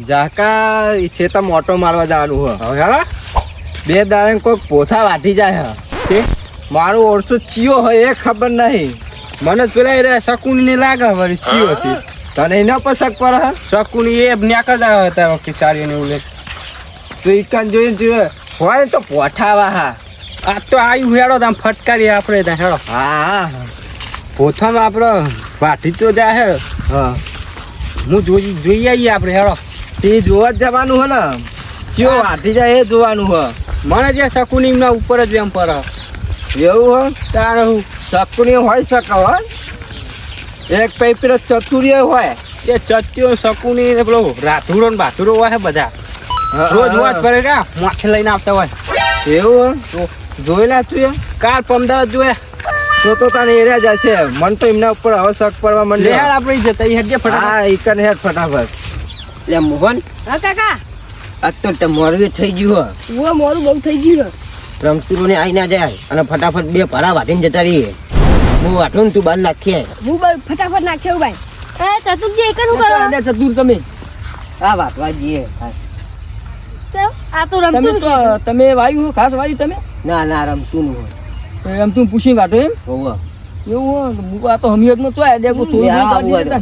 જાકા ઈ છે તો મોટો મારવા જવાનું હ. હવે હેલો? બે દાડે કોઈક પોથા વાટી જાય હ. તે મારું ઓરસો ચિયો હોય એ ખબર નહીં. મને પેલા એ શકુની ને લાગે વળી ચિયો છે. તને એના પર શક પર હ? શકુની એ ન્યાક જ આવે હતા વખતે ચારી ને ઉલે તો ઈકાન જોઈને જોઈએ હોય તો પોઠાવા હા આ તો આવ્યું હેડો તમે ફટકારી આપણે હેડો હા પોથામાં આપણો વાટી તો જાય હે. હા જોઈ જોઈ આવીએ આપણે હેડો. તે જોવા જ જવાનું હ ને. ચિયો વાટી જાય એ જોવાનું હ. મને જે શકુની ઉપર જ એમ પર એવું હ? તારે હું? શકુની હોય શકે હોય એક પૈ પેલો ચતુર્ય હોય. એ ચત્યો શકુની ને પેલો રાધુરો ને બાથુરો હોય બધા. રોજ વાત કરે કે માથે લઈને આવતા હોય. એવું જોયેલા તું કાલ પમદાવાદ જોયે તો તો તને એરિયા જશે મન તો એમના ઉપર હવે શક પડવા લેહાડ યાર આપણે જતા ઈ હેડજે ફટાફટ. હા ઈકન હેડ ફટાફટ. લે મોહન. હા કાકા. આજ તો તમારું થઈ ગયું હું. મોરું બહુ થઈ ગયું હે રમતુરો ને આવી ના જાય. અને ફટાફટ બે ભાડા વાટીને જતા રહીએ. હું વાટું તું બાર નાખીએ. હું ફટાફટ નાખ્યો ભાઈ. એ ચતુરજી એક શું કરો? ચતુર તમે. આ વાટવા જઈએ. આ તો તમે રમતું તો તમે વાયુ ખાસ વાયુ તમે? ના ના રમતું નું એમ તું પૂછી કાઢો એમ. એવું આ તો હમીયતમાં ચોયા દે કોઈ ચોરી આવા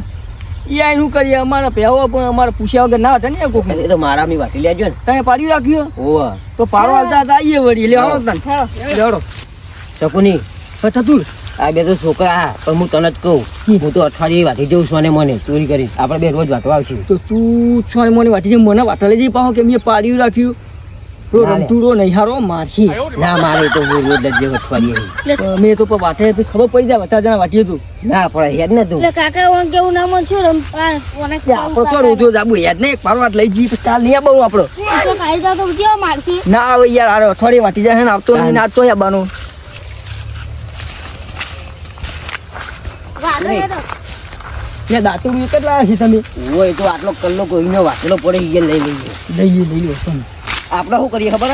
ઈ આઈ શું કરીએ અમારા પહેવા પણ અમારે પૂછ્યા વગર ના હતા ને કોક એ તો મારામી વાટી લેજો ને. તમે પાડી રાખ્યો ઓવા તો પારો હાલતા હતા આઈએ વળી. લે હળો તને. લે હળો શકુની. ચતુર. આ બે તો છોકરા હા પણ હું તને જ કહું. હું તો અઠવાડિયે વાટી જઉં છું અને મને ચોરી કરી. આપણે બે રોજ વાટવા આવશું. તો તું છ મને વાટી મને વાટા લઈ જઈ પાહો કે મેં પાડ્યું રાખ્યું. તો ના, રમતુડો નહીં મારશી. ના મારે તો હું રોજ જ જઉં અઠવાડિયે મેં તો વાટે ખબર પડી જાય જણા ના પડે હેડ ને તું. કાકા ઓન કેવું નામ છું રમ આપણો તો રોજો જાબુ યાદ નહીં એક પાડો લઈ જઈ પછી નહીં આવું આપણો તો કાયદા તો કેવા મારશે? ના આવે યાર આરે અઠવાડિયે વાટી જાય ને આવતો નહીં નાચો યાબાનો વાંધો નહીં તો. ને દાંતું એક જ લાવ્યા છે તમે? તો આટલો કલ્લો કોઈનો વાટેલો પડે એ લઈ લઈએ. લઈએ લઈએ તમે આપણે શું કરીએ ખબર?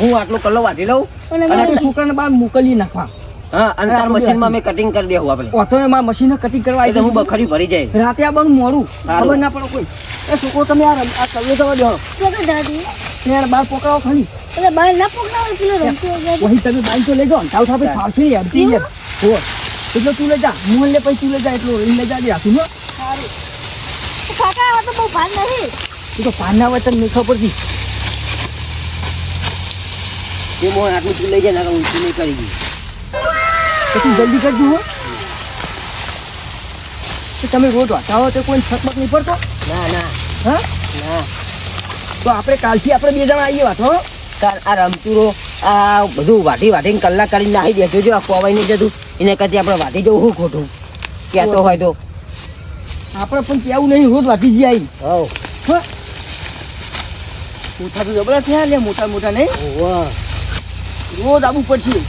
હું આટલો કલ્લો વાટી લઉં અને છોકરાને બહાર મોકલી નાખવા. હા અને તાર મશીનમાં મેં કટિંગ કરી દેવું આપણે. ઓથો ને મારા મશીન કટિંગ કરવા આવી હું બખરી ભરી જાય. રાતે આવવાનું મોડું. ખબર ના પડે કોઈ. એ છોકરો તમે આ આ કવિયો થવા દો. ને બહાર પોકરાઓ ખાલી. એટલે બહાર ના પોકરાઓ પેલો રમતો. વહી તમે બાઈક તો લઈ જાઓ તાવ થાપે ફાવશે યાર યાર હો? એટલે તું લઈ જા. હું લે પછી તું લઈ જા. એટલું લઈ જાજે હાથું તો કાકા આ તો બહુ ભાન નહીં. તું તો ભાન ના તને નહીં ખબર પડતી એ મોં આટલું તું લઈ જાય ના ઊંચું નહીં કરી દઉં પછી જલ્દી કરજો હો. તો તમે રોજ હટાવો તો કોઈ છકમક નહીં પડતો? ના ના. હા? ના. તો આપણે કાલથી આપણે બે જણા આવીએ વાતો તાર આ રમતુરો આ બધું વાટી વાટીને કલાક કરીને નાહી બેસજો જો આ કોવાઈ નહીં જતું. એને કરતી આપણે વાટી જવું શું ખોટું? કહેતો હોય તો. આપણે પણ કેવું નહીં રોજ વાટી જઈ આવી હા. મોટા તો જબરા થયા મોટા મોટા નહીં. હોવા રોજ આવવું પડશે.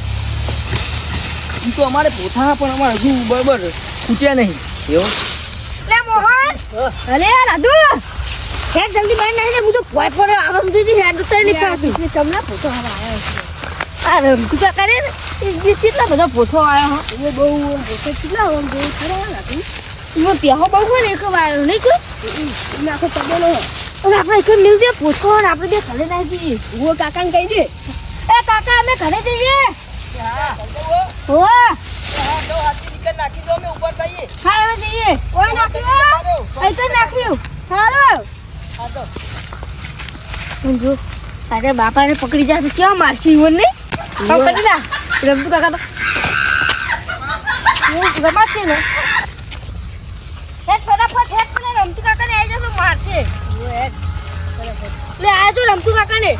એ તો અમારે પોતા પણ અમારે હજુ બરોબર ખૂટ્યા નહીં. એવો? લે મોહન! અલે રાધુ! હે જલ્દી બહાર નાખી દે હું તો ભોય પડ્યો આવા સુધી હેડ ઉતારી નહીં પાડતું તમને પોતો હવે આવ્યો છે. આ રમતું કાકા કરે ને કેટલા બધા ફોટો આવ્યો હો? એ બહુ ફોટો કેટલા હોય બહુ ખરા રાધુ? એમાં પ્યાહો બહુ હોય ને એક વાયો નહીં કે એમાં આખો તબેલો અને આપણે એક મિલ દે પૂછો અને આપણે બે ખાલી નાખી હું કાકાને કહી દે એ કાકા, અમે ઘરે જઈએ. હો બાપાને પકડી જાય તો કેવા મારશી કરી રમતું કાકા તો. રમાશે ને? હેડ, ફટાફટ હેડ રમતું કાકાને આવી જશે મારશે. લે, આ જો કાકાને.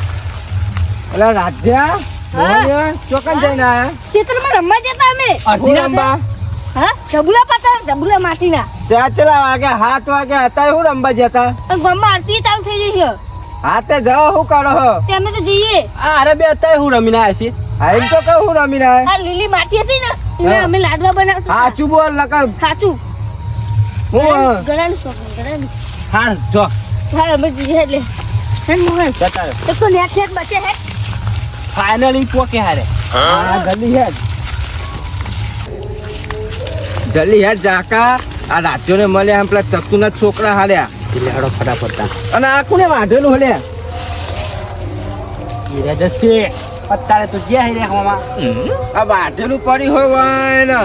અલા રાધ્યા મોહનિયા, ચોકન જઈને આયા? ક્ષેત્રમાં રમવા જતા અમે. અઢી રમવા હા? ડબુલા પાતા ડબુલા માટીના. ત્યાં ચલા વાગે હાથ વાગે હતા હું રમવા જતા? અને આરતી ચાલુ થઈ જઈ છે. હાથે જાઓ હું કરો હો તે અમે તો જઈએ. આ અરે બે અત્યારે હું રમીને આવ્યા છીએ. હા એમ તો કહું હું રમીને આયા. આ લીલી માટી હતી ને એને અમે લાડવા બનાવતા સાચું બોલ નકર. સાચું. હું ગળાનું શોખ ગળાનું. હા જો. હા અમે જઈએ એટલે. હે મોહન. જતા તો નેટ નેટ બચે હે? ફાઇનલી પોકે હારે. હા? જલ્દી હેડ. જલ્દી હેડ જાકા. આ રાજ્યોને મળ્યા એમ પેલા ચતુના છોકરા હાર્યા એટલે હેડો ફટાફટ અને આ કોને વાંધેલું હલે હીરા જશે અત્યારે તો જ્યાં હીરા હોવામાં આ વાઢેલું પડી હોય વાય ને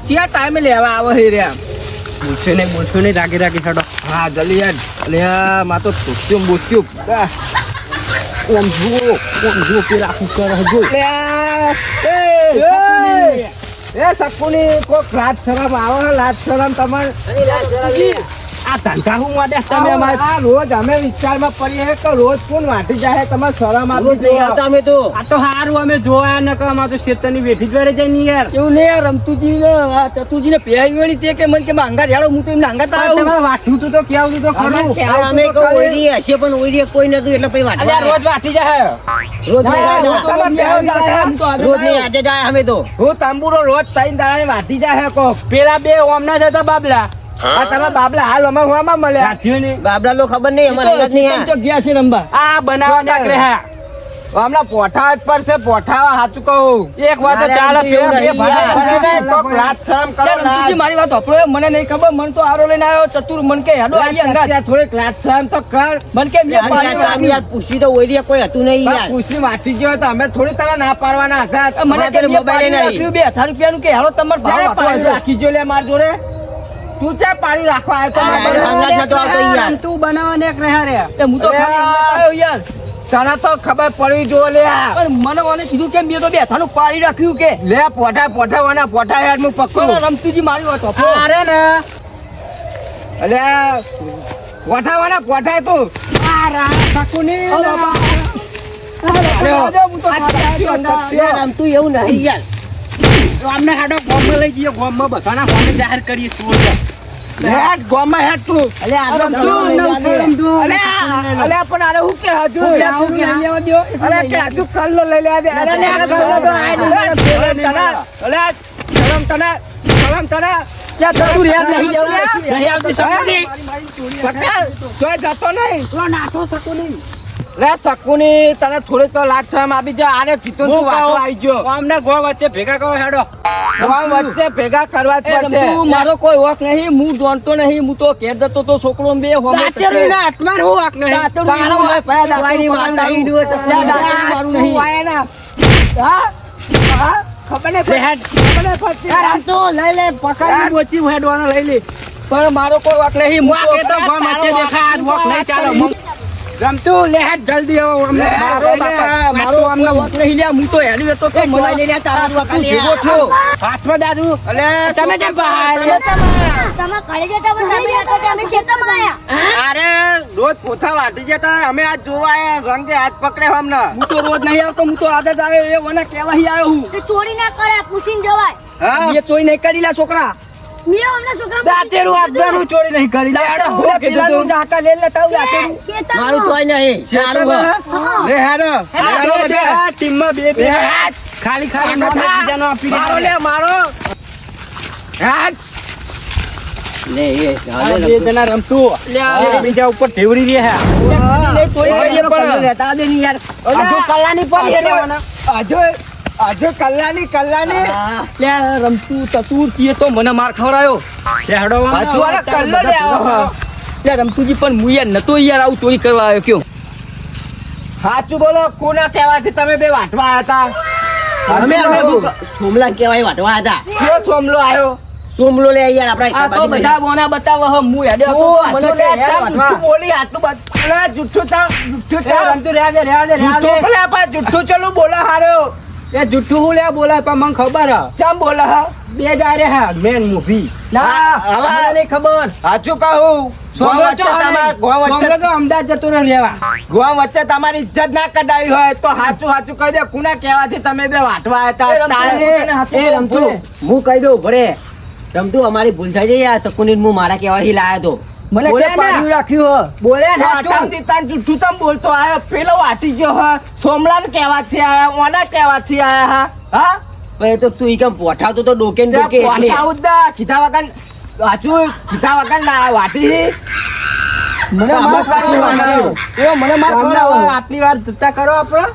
ચિયા ટાઈમે લેવા આવે હે રે બોલશે નહીં બોલશે નહીં રાગી રાગી હેડો હા જલ્દી યાર અલ્યા માં તો આહ, ઓમ જુઓ ઓમ જુઓ પેલા આખું કરે જો અલ્યા, એ, સકુની કોક લાજ શરમ આવે. લાજ શરમ તમારે આ ધંધા હું માટે તમે આ રોજ અમે વિચારમાં પડીએ કે રોજ કોણ વાટી જાય તમારે શરમ આપી નહીં આવતા અમે તો. આ તો હારું અમે જોયા ન કે અમારે તો શેતરની વેઠી જ જાય ને યાર. એવું નહીં યાર રમતુજી ને આ ચતુજી ને પહેરી વળી તે કે મને કે માંગા જાડો હું તો એમને આંગા તમારે તું તો કેવું તો ખરું. અમે આ ઓઈડી હશે પણ ઓઈડી કોઈ નતું એટલે પછી રોજ વાટી જાય. રોજ તો રોજ આજે અમે તો. હું તંબુરો રોજ ત્રણ દાડા વાટી જાય કોક. પેલા બે ઓમના જતા બાબલા. આ તમે બાબલા હાલ અમાર હુઆમાં મળ્યા. ને? બાબલા લો ખબર નહીં અમારે તો અંગત નહીં. ચોક ગયા છે રંબા આ બનાવવા નાખ હા હમણાં પોઠા જ પડશે પોઠા સાચું કહું. એક વાત ચાલે લાજ શરમ કરો મારી વાત સાંભળો મને નહીં ખબર મને તો આરો લઈને આવ્યો ચતુર મન કે હેડો આઈ અંગા થોડીક રાત શરમ તો કર. મન કે મેં યાર, પાડી યાર, આમ યાર પૂછ્યું તો ઓઈડી કોઈ હતું નહીં યાર. પૂછી વાટી ગયો તો અમે થોડી તને ના પાડવાના હતા. મને કે મોબાઈલ નહીં. બે હજાર રૂપિયાનું કે હેડો તમારે ભાવ રાખી જો લે માર જોડે. તું ચા પાડી રાખવા આવ્યો? તો. તું બનાવવા એક રહ્યા રે. હું તો યાર. તને તો ખબર પડી જો લે પણ મને ઓને કીધું કેમ બે તો બેઠાનું પાડી રાખ્યું કે. લે પોઠા પોઠા વાના પોઠા યાર હું પકડું. રમતુજી મારી વાત અરે ને. અલે પોઠા વાના પોઠા તું. આ શકુની એવું નહીં યાર. અમને હાડો ગોમ લઈ જઈએ ગોમમાં બધાના ગોમે જાહેર કરીએ છે. હેડ ગોમાં હેડ તું. અલે આ. અલે અલે પણ અરે હું કે હજુ? છું? લઈ લેવા દ્યો. અરે કે હજુ કલ્લો લઈ લેવા દે. અરે ને અલે શરમ તને શરમ તને. ક્યાં નહીં જવું નહીં આવતી જતો નહીં. લે સકુની તને થોડીક તો લાજ શરમ આપી જો આને સીધો તું વાતો આવી ગયો ગોમને ગો વચ્ચે ભેગા કરો હેડો ગામ વચ્ચે ભેગા કરવા જ પડશે મારો કોઈ વોક નહીં હું જાણતો નહીં હું તો ઘેર જતો તો છોકરો ને બે હોમ દાંતેરું ના આત્માર હું વાંક નહીં. દાંતેરું મારો વાળું નહીં. નહીં ડુઓ શકું. દાંતેરું મારું તું નહીં. વાય ના. હા? હા? ખબર ને ખબર ને પડતી. તો લઈ લે પકડી બોચી હેડવાનો લઈ લે પણ મારો કોઈ વાક નહીં હું તો ગામ વચ્ચે દેખા આ વાંક નહીં ચાલે. રમતું લે હેડ જલ્દી આવો અમને મારો બાપા મારો અમને વોટ નહીં લ્યા હું તો હેડી જતો કે મોબાઈલ લઈ લ્યા તારા જ લે. જીવો છો. હાથમાં દાદુ અલે, તમે કેમ બહાર? તમે? ઘરે જતા પણ તમે તે અમે ખેતરમાં આયા. અરે રોજ પોથા વાટી જતા અમે આજ જોવા આયા રંગે હાથ પકડે અમને હું તો રોજ નહીં આવતો હું તો આદત આવે એ મને કેવાહી આવ્યો હું. તે ચોરી ના કરે પૂછીને જવાય. હા? એ ચોરી નહીં કરી લા છોકરા. મેં અમને છોકરા દાંતેરું હાથમાં ચોરી નહીં કરી. લે હેડો હું કીધું તું? ઝાકા લઈ લેતા આવું દાંતેરું. મારું તોય નહીં. સારું લે હેડો. હેડો બધા. આ ટીમમાં બે બે. ખાલી ખાલી આગળ બીજાનો આપી મારો લે મારો. હાથ. લે એ બે જણા રમતું. એકબીજા ઉપર ઠેવડી રહ્યા પણ. લેતા દે ની યાર કલાની. હજુ કલ્લાની કલ્લાની હા. રમતું ચતુર કીએ તો મને માર ખવડાયો. લે હેડો વાળા. હજુ કલ્લો લે આવો. લ્યા, રમતુજી પણ હું યાર નતો યાર આવું ચોરી કરવા આવ્યો કયો? સાચું બોલો કોના કહેવાથી તમે બે વાટવા આવ્યા હતા? અમે અમે સોમલા કહેવાય વાટવા હતા. કયો સોમલો આવ્યો સોમલો લે યાર આપણે આ તો બધા બોના બતાવો હમ હું હેડે હતો તો મને કે લે, યાર બોલી આટલું બધું. અરે જુઠ્ઠું ચાલ, જુઠ્ઠું ચાલ. રમતું દે, રહેવા દે, જુઠ્ઠું બોલે આપા, જુઠ્ઠું ચાલુ બોલો હારો. એ જુઠ્ઠું હું લે બોલા પણ મને ખબર હે. ચમ બોલા હા? બે જારે હા મેન મૂવી ના હવે- નહીં ખબર. સાચું કહું અમદાવાદ જતો રહેવા ગોવા વચ્ચે તમારી ઇજ્જત ના કઢાવી હોય તો સાચું સાચું કહી દે કુના કહેવાથી તમે બે વાટવા હતા એ રમતું હું કહી દઉં ભરે. રમતું અમારી ભૂલ થઈ જઈ આ શકુની હું મારા કહેવાથી લાયો તો. મને બોલે પાડ્યું રાખ્યું હ. બોલે ને વાટામ દીતાન જુઠ્ઠું તમ બોલતો આયો? પેલો વાટી ગયો હ. સોમલાન કહેવાથી આયા ઓના કહેવાથી આયા હા. હા? પણ એ તો તું કેમ પોઠાવતો તો ડોકે ને ડોકે એટલે. પોઠા ઉદ્દા, કીધા વગર સાચું કીધા વગર ના વાટી. મને માર પાછું એ મને માર આટલી વાર જતા કરો આપણે.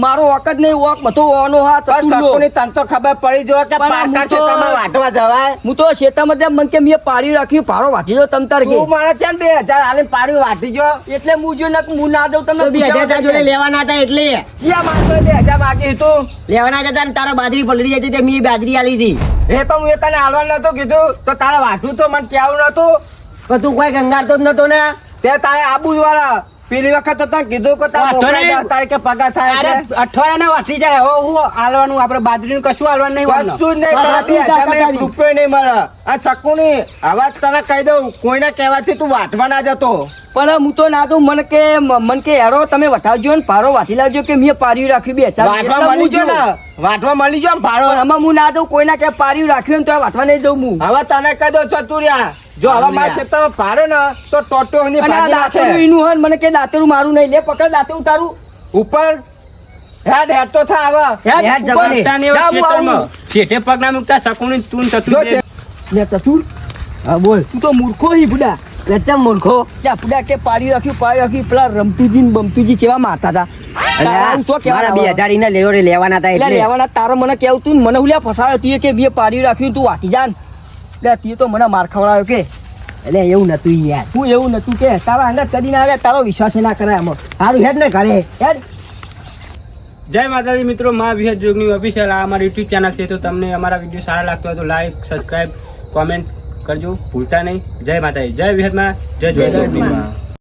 મારો વખત નહીં વોક બધો ઓનો હા તને તો ખબર પડી જો કે પારકા હું વાટવા જવાય. હું તો શેતામાં ત્યાં મન કે મેં પાડી રાખ્યું પારો વાટી જો તમ તાર છે બે હજાર હાલે પાડી વાટી જો. એટલે હું જો ને હું ના દઉં તમને બે હજાર જોડે લેવાના હતા એટલે. શિયા મારતો બે હજાર બાકી હતું. લેવાના હતા ને તારા બાજરી પલરી જતી તે મેં બાજરી આલી હતી. એ તો હું એ તને હાલવાનું નતો કીધું તો તારા વાટું તો મને કહેવું નતું પણ તું કોઈ ગંગારતો જ નતો ને. તે તારે આબુ વાળા પેલી વખત તો કીધું કે તારે નહીં. તારીખે પગાર થાય અઠવાડિયા. અઠવાડિયાના વાસી જાય હવે હું હાલવાનું બાજરી નું કશું હાલવાનું નહીં. કશું નહીં રૂપિયો નહીં મળે આ શકુની હવે તને કહી દઉં કોઈને કહેવાથી તું વાટવા ના જતો પણ હું તો ના દઉં મને કે મન કે હેરો તમે વઠાવજો ને ભારો વાટી લાવજો કે મેં પાર્યું રાખ્યું બે ચાર વાટવા મળી જો. ને. વાટવા મળી ગયો ને આમાં હું ના દઉં કોઈના કે પાર્યું રાખ્યું ને તો વાટવા નહીં દઉં હું. હવે તને કહી દઉં ચતુર્યા જો હવે મારા ક્ષેત્રમાં ભારે ને તો ટોટો ની દાંતેરું નાખે. ઈનું હોય મને કે દાંતરું મારું નહીં લે પકડ દાંતરું તારું ઉપર. હેડ હેડ તો થા હેડ, આવું. શેઠે પગ ના મૂકતા શકુની તું ચતુર જો બે- છે. લે ચતુર. હા બોલ. તું તો મૂર્ખો હી બુડા લચ્ચમ મૂર્ખો. કે બુડા કે પાડી રાખ્યું પાડી રાખ્યું પેલા રમતુજી ને બમતુજી કેવા મારતા હતા. તારા આવું શું કહેવાય મારા બે હવે? હજાર ઈને લેવો રે લેવાના હતા એટલે એટલે. લેવાના તારે મને કેવું તું મને હુલ્યા ફસાયો તીએ કે બે પાડી રાખ્યું તું વાટી જાન એટલે તો મને માર ખવડાવ્યો કે. એટલે એવું નતું યાર. હું એવું નતું કે. તારા અંગત કદી ના આવ્યા તારો વિશ્વાસ ના કરાય આમાં. સારું હેડ ને ઘરે. હેડ. જય માતાજી મિત્રો મા વિહત જોગની ઓફિશિયલ આ અમારી યુટ્યુબ ચેનલ છે. તો તમને અમારા વીડિયો સારા લાગતો હોય તો લાઈક સબસ્ક્રાઈબ કોમેન્ટ કરજો. ભૂલતા નહીં. જય માતાજી. જય વિહતમાં જય જોગી જોગીમાં.